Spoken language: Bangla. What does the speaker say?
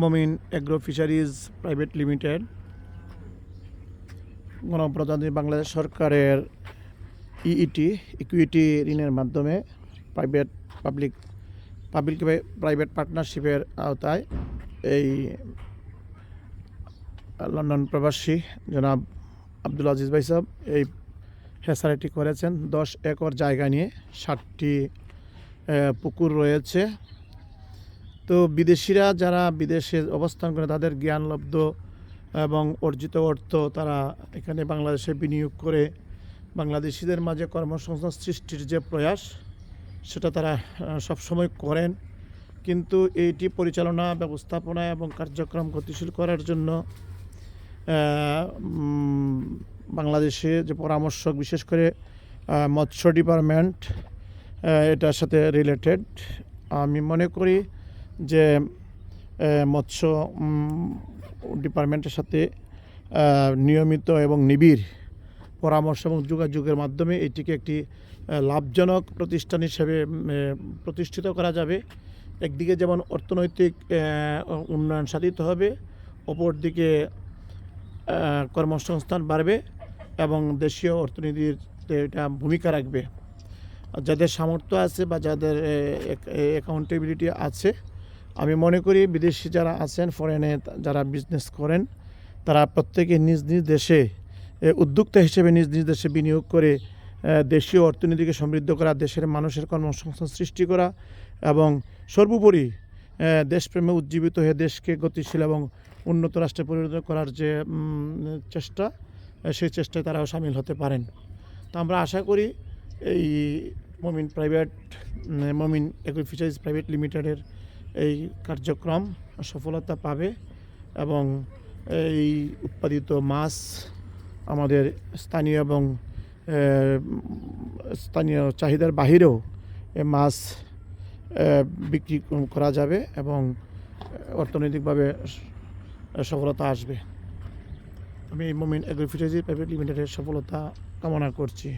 মমিন এগ্রো ফিশারিজ প্রাইভেট লিমিটেড গণপ্রজাতন্ত্রী বাংলাদেশ সরকারের ইইটি ইকুইটি ঋণের মাধ্যমে প্রাইভেট পাবলিক পাবলিক প্রাইভেট পার্টনারশিপের আওতায় এই লন্ডন প্রবাসী জনাব আব্দুল আজিজ ভাই সাহেব এই হেসারিটি করেছেন। দশ একর জায়গা নিয়ে ষাটটি পুকুর রয়েছে। তো বিদেশিরা যারা বিদেশে অবস্থান করে, তাদের জ্ঞানলব্ধ এবং অর্জিত অর্থ তারা এখানে বাংলাদেশে বিনিয়োগ করে। বাংলাদেশিদের মাঝে কর্মসংস্থান সৃষ্টির যে প্রয়াস, সেটা তারা সবসময় করেন। কিন্তু এইটি পরিচালনা, ব্যবস্থাপনা এবং কার্যক্রম গতিশীল করার জন্য বাংলাদেশে যে পরামর্শক, বিশেষ করে মৎস্য ডিপার্টমেন্ট এটার সাথে রিলেটেড আমি মনে করি যে মৎস্য ডিপার্টমেন্টের সাথে নিয়মিত এবং নিবিড় পরামর্শ এবং যোগাযোগের মাধ্যমে এটিকে একটি লাভজনক প্রতিষ্ঠান হিসেবে প্রতিষ্ঠিত করা যাবে। একদিকে যেমন অর্থনৈতিক উন্নয়ন সাধিত হবে, অপরদিকে কর্মসংস্থান বাড়বে এবং দেশীয় অর্থনীতিতে এটা ভূমিকা রাখবে। যাদের সামর্থ্য আছে বা যাদের অ্যাকাউন্টেবিলিটি আছে আমি মনে করি বিদেশি যারা আছেন ফরেনে যারা বিজনেস করেন, তারা প্রত্যেকে নিজ নিজ দেশে উদ্যোক্তা হিসেবে নিজ নিজ দেশে বিনিয়োগ করে দেশীয় অর্থনীতিকে সমৃদ্ধ করা, দেশের মানুষের কর্মসংস্থান সৃষ্টি করা এবং সর্বোপরি দেশপ্রেমে উজ্জীবিত হয়ে দেশকে গতিশীল এবং উন্নত রাষ্ট্রে পরিণত করার যে চেষ্টা সেই চেষ্টায় তারাও সামিল হতে পারেন। তো আমরা আশা করি এই মমিন প্রাইভেট মমিন এগ্রো ফিশারিজ প্রাইভেট লিমিটেডের এই কার্যক্রম সফলতা পাবে এবং এই উৎপাদিত মাছ আমাদের স্থানীয় এবং স্থানীয় চাহিদার বাহিরেও মাছ বিক্রি করা যাবে এবং অর্থনৈতিকভাবে সফলতা আসবে। আমি মমিন এগ্রো ফিশারিজ প্রাইভেট লিমিটেডের সফলতা কামনা করছি।